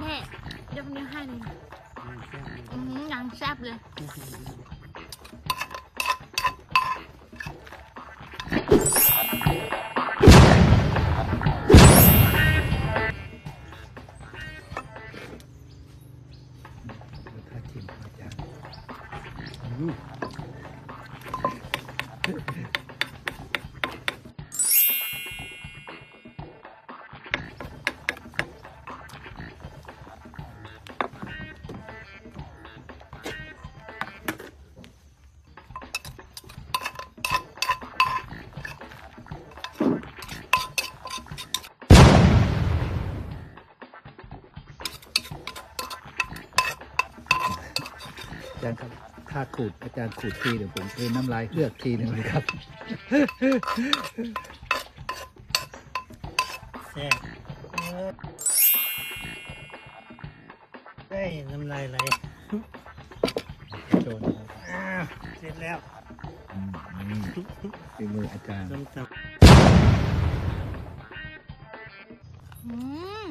เพะยกนิ้วให้เลยอืมยังแซ่บเลยอืม จารย์ครับถ้าขูดอาจารย์ขูดทีเดี๋ยวผมเทน้ำลายเลือกทีหนึ่งเลยครับแซ่บเออเฮ้ยน้ำลายไหลโชว์นะครับอ้าวเสร็จแล้วอืมนี่ฝีมืออาจารย์ส้มตอืม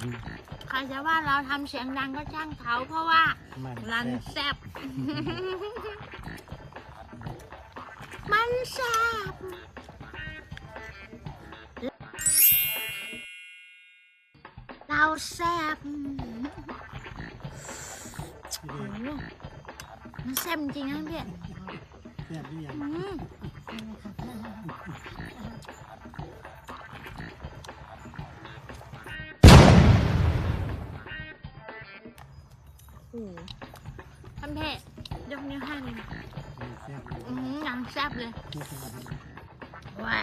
อืม ใครจะว่าเราทำเสียงดังก็ช่างเขาเพราะว่าำมันรันแซ่บแซบมันแซบเราแซบโอ้โหมันแซบจริงนะพี่แซ่บหรือยัง หท่านเพศยกนิ้วให้เลยอืมแซ่บเลยอือหือยังแซบเลยว้า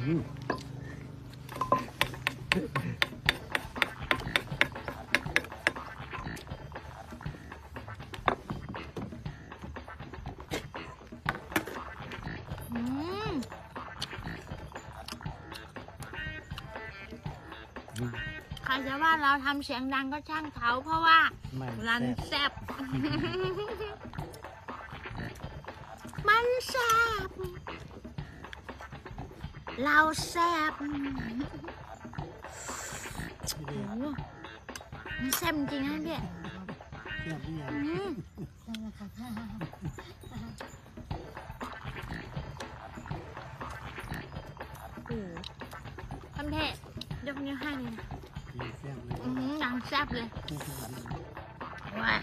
อืม ใครจะว่าเราทำเสียงดังก็ช่างเขาเพราะว่ามันรันแซ่บแซบมันแซบเราแซบที่โอ้เดียวโหมันแซบจริงนะพี่แซ่บหรือยังอืมโอ้โหท่านเพะ ยกนิ้วให้เลยอย่งแซ่บเลยว้า